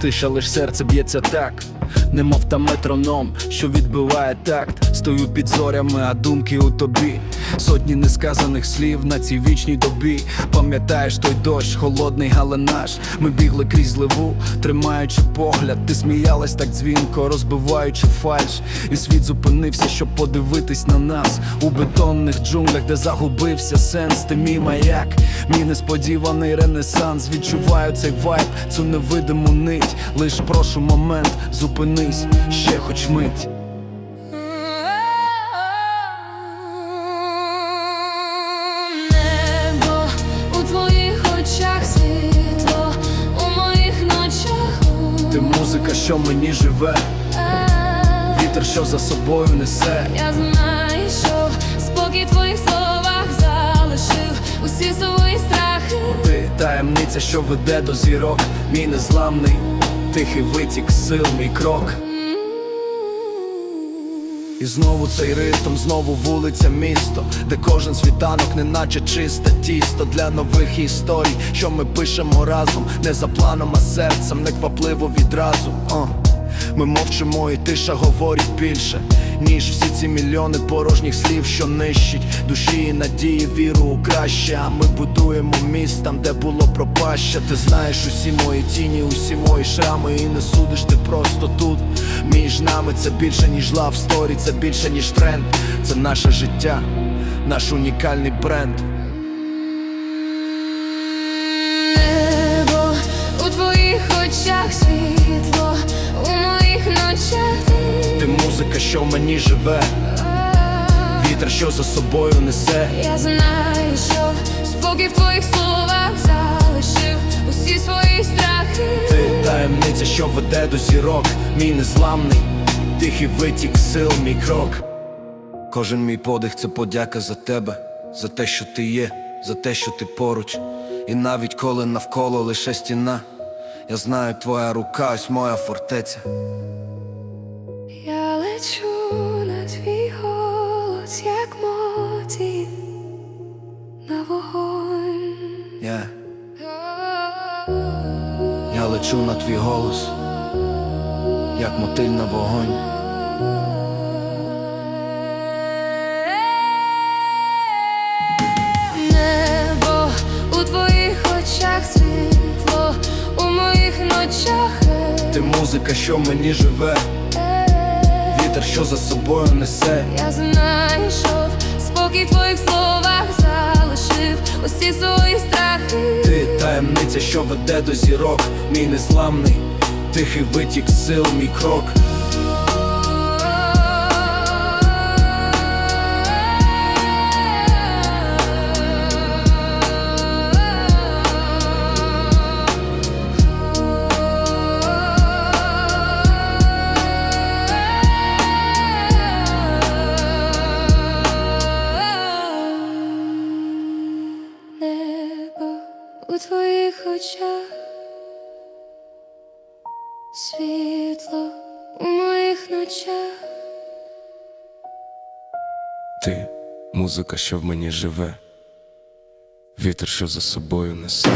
тиша, лиш серце б'ється так, немов та метроном, що відбиває такт. Стою під зорями, а думки у тобі. Сотні несказаних слів на цій вічній добі. Пам'ятаєш той дощ, холодний, але наш. Ми бігли крізь ливу, тримаючи погляд. Ти сміялась так дзвінко, розбиваючи фальш. І світ зупинився, щоб подивитись на нас у бетонних джунглях, де загубився сенс. Ти мій маяк, мій несподіваний ренесанс. Відчуваю цей вайб, цю невидиму нить. Лиш прошу момент, зупинись ще хоч мить. Музика, що мені живе, вітер, що за собою несе. Я знаю, що спокій в твоїх словах, залишив усі свої страхи. Ти таємниця, що веде до зірок, мій незламний, тихий витік сил, мій крок. І знову цей ритм, знову вулиця, місто, де кожен світанок, неначе чисте тісто для нових історій, що ми пишемо разом, не за планом, а серцем, не квапливо відразу. О. Ми мовчимо, і тиша говорить більше, ніж всі ці мільйони порожніх слів, що нищить душі і надії, віру у краще. А ми будуємо міст там, де було пропаща. Ти знаєш усі мої тіні, усі мої шрами, і не судиш ти просто тут. Між нами це більше, ніж лав сторі, це більше, ніж тренд. Це наше життя, наш унікальний бренд. Що в мені живе, вітер, що за собою несе. Я знайшов спокій в твоїх словах, залишив усі свої страхи. Ти таємниця, що веде до зірок, мій незламний, тихий витік сил, мій крок. Кожен мій подих це подяка за тебе, за те, що ти є, за те, що ти поруч. І навіть коли навколо лише стіна, я знаю, твоя рука, ось моя фортеця. Вогонь. Я, лечу на твій голос, як мотиль на вогонь. Небо у твоїх очах світло, у моїх ночах. Ти музика, що мені живе, вітер, що за собою несе. Я знайшов спокій твоїх словах, залишив усі свої страхи. Ти таємниця, що веде до зірок, мій незламний, тихий витік сил, мій крок. У твоїх очах, світло у моїх ночах. Ти музика, що в мені живе, вітер, що за собою несе.